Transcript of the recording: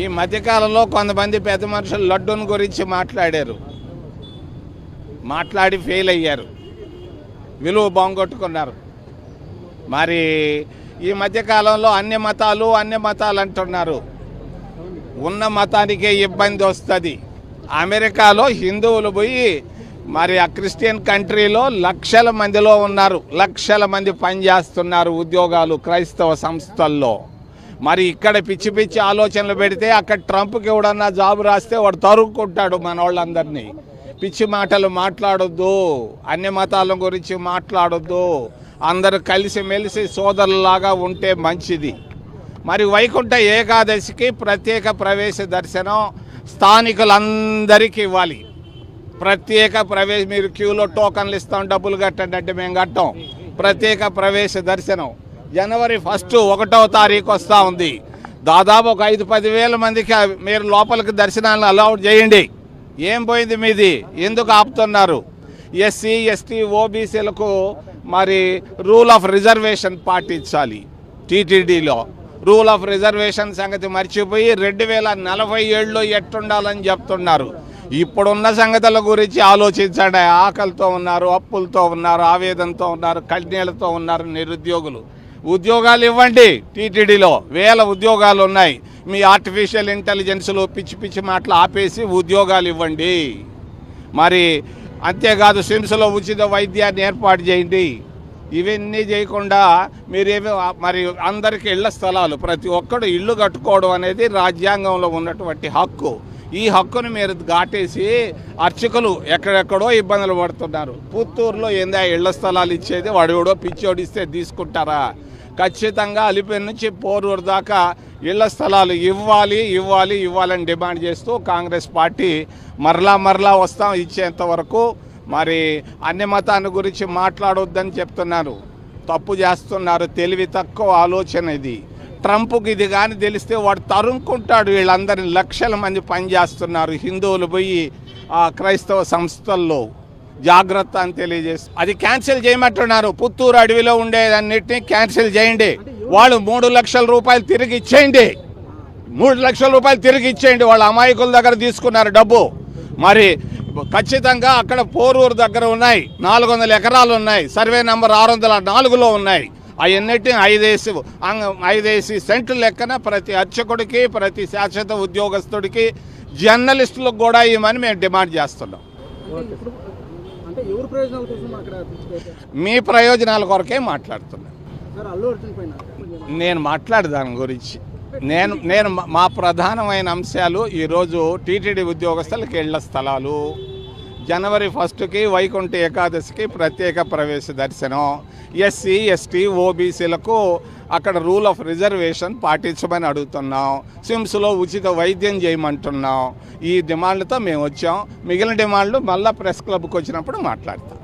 ఈ మధ్యకాలంలో కొంతమంది పెద్ద మనుషులు లడ్డూని గురించి మాట్లాడారు. మాట్లాడి ఫెయిల్ అయ్యారు. విలువ బాంగొట్టుకున్నారు మరి ఈ మధ్యకాలంలో అన్ని మతాలు అన్ని మతాలు అంటున్నారు. ఉన్న మతానికే ఇబ్బంది వస్తుంది. అమెరికాలో హిందువులు పోయి మరి ఆ క్రిస్టియన్ కంట్రీలో లక్షల మందిలో ఉన్నారు. లక్షల మంది పనిచేస్తున్నారు ఉద్యోగాలు క్రైస్తవ సంస్థల్లో. మరి ఇక్కడ పిచ్చి పిచ్చి ఆలోచనలు పెడితే అక్కడ ట్రంప్కి ఎవడన్నా జాబ్ రాస్తే వాడు తరుక్కుంటాడు మన వాళ్ళందరినీ. పిచ్చి మాటలు మాట్లాడొద్దు అన్ని మతాల గురించి మాట్లాడొద్దు. అందరూ కలిసి మెలిసి సోదరులాగా ఉంటే మంచిది. మరి వైకుంఠ ఏకాదశికి ప్రత్యేక ప్రవేశ దర్శనం స్థానికులందరికీ ఇవ్వాలి. ప్రత్యేక ప్రవేశ మీరు క్యూలో టోకన్లు ఇస్తాం డబ్బులు కట్టండి అంటే మేము కట్టాం. ప్రత్యేక ప్రవేశ దర్శనం. జనవరి ఫస్ట్ ఒకటవ తారీఖు వస్తూ ఉంది. దాదాపు ఒక ఐదు పదివేల మందికి మీరు లోపలికి దర్శనాలను అలౌడ్ చేయండి. ఏం పోయింది మీది? ఎందుకు ఆపుతున్నారు? ఎస్సీ ఎస్టీ ఓబీసీలకు మరి రూల్ ఆఫ్ రిజర్వేషన్ పాటించాలి టీటీడీలో. రూల్ ఆఫ్ రిజర్వేషన్ సంగతి మర్చిపోయి రెండు వేల నలభై ఏళ్ళలో ఎట్టుండాలని చెప్తున్నారు. ఇప్పుడున్న సంగతుల గురించి ఆలోచించండి. ఆకలితో ఉన్నారు అప్పులతో ఉన్నారు ఆవేదనతో ఉన్నారు కళ్ళనీళ్ళతో ఉన్నారు నిరుద్యోగులు. ఉద్యోగాలు ఇవ్వండి టీటీడీలో. వేల ఉద్యోగాలు ఉన్నాయి. మీ ఆర్టిఫిషియల్ ఇంటెలిజెన్స్లో పిచ్చి పిచ్చి మాటలు ఆపేసి ఉద్యోగాలు ఇవ్వండి. మరి అంతేకాదు సిమ్స్లో ఉచిత వైద్యాన్ని ఏర్పాటు చేయండి. ఇవన్నీ చేయకుండా మీరేమో మరి అందరికీ ఇళ్ళ స్థలాలు ప్రతి ఒక్కడు ఇల్లు కట్టుకోవడం అనేది రాజ్యాంగంలో ఉన్నటువంటి హక్కు. ఈ హక్కును మీరు దాటేసి అర్చకులు ఎక్కడెక్కడో ఇబ్బందులు పడుతున్నారు. పుత్తూరులో ఏందా ఇళ్ళ స్థలాలు ఇచ్చేది? వాడు ఎవడో తీసుకుంటారా? ఖచ్చితంగా అలిపేరు నుంచి పోరూరు దాకా ఇళ్ళ స్థలాలు ఇవ్వాలి ఇవ్వాలి ఇవ్వాలని డిమాండ్ చేస్తూ కాంగ్రెస్ పార్టీ మరలా మరలా వస్తాం ఇచ్చేంత వరకు. మరి అన్ని మతాన్ని గురించి మాట్లాడొద్దని చెప్తున్నారు. తప్పు చేస్తున్నారు. తెలివి తక్కువ ఆలోచన ఇది. ట్రంప్కి ఇది కానీ తెలిస్తే వాడు తరుముకుంటాడు. వీళ్ళందరినీ లక్షల మంది పనిచేస్తున్నారు. హిందువులు పోయి ఆ క్రైస్తవ సంస్థల్లో. జాగ్రత్త అని తెలియజేసి అది క్యాన్సిల్ చేయమంటున్నారు. పుత్తూరు అడవిలో ఉండేదన్నిటిని క్యాన్సిల్ చేయండి. వాళ్ళు మూడు లక్షల రూపాయలు తిరిగి ఇచ్చేయండి. మూడు లక్షల రూపాయలు తిరిగి ఇచ్చేయండి. వాళ్ళ అమాయకుల దగ్గర తీసుకున్నారు డబ్బు. మరి ఖచ్చితంగా అక్కడ పోరూరు దగ్గర ఉన్నాయి. నాలుగు వందల ఎకరాలు ఉన్నాయి. సర్వే నెంబర్ ఆరు వందల నాలుగులో ఉన్నాయి. అవన్నిటిని ఐదేసి ఐదేసి సెంట్లు లెక్కన ప్రతి అర్చకుడికి ప్రతి శాశ్వత ఉద్యోగస్తుడికి జర్నలిస్టులకు కూడా ఇవ్వమని మేము డిమాండ్ చేస్తున్నాం. మీ ప్రయోజనాల కొరకే మాట్లాడుతున్నాం. సార్ అల్లు అర్జున్ పైన నేను మాట్లాడు దాని గురించి. నేను నేను మా- మా ప్రధానమైన అంశాలు ఈరోజు టీటీడీ ఉద్యోగస్తులకు ఇళ్ళ స్థలాలు జనవరి ఫస్ట్కి వైకుంఠ ఏకాదశికి ప్రత్యేక ప్రవేశ దర్శనం. ఎస్సీ ఎస్టీ ఓబీసీలకు అక్కడ రూల్ ఆఫ్ రిజర్వేషన్ పాటించమని అడుగుతున్నాం. సిమ్స్లో ఉచిత వైద్యం చేయమంటున్నాం. ఈ డిమాండ్లతో మేము వచ్చాం మిగిలిన డిమాండ్లు మళ్ళీ ప్రెస్ క్లబ్కి వచ్చినప్పుడు మాట్లాడతాం.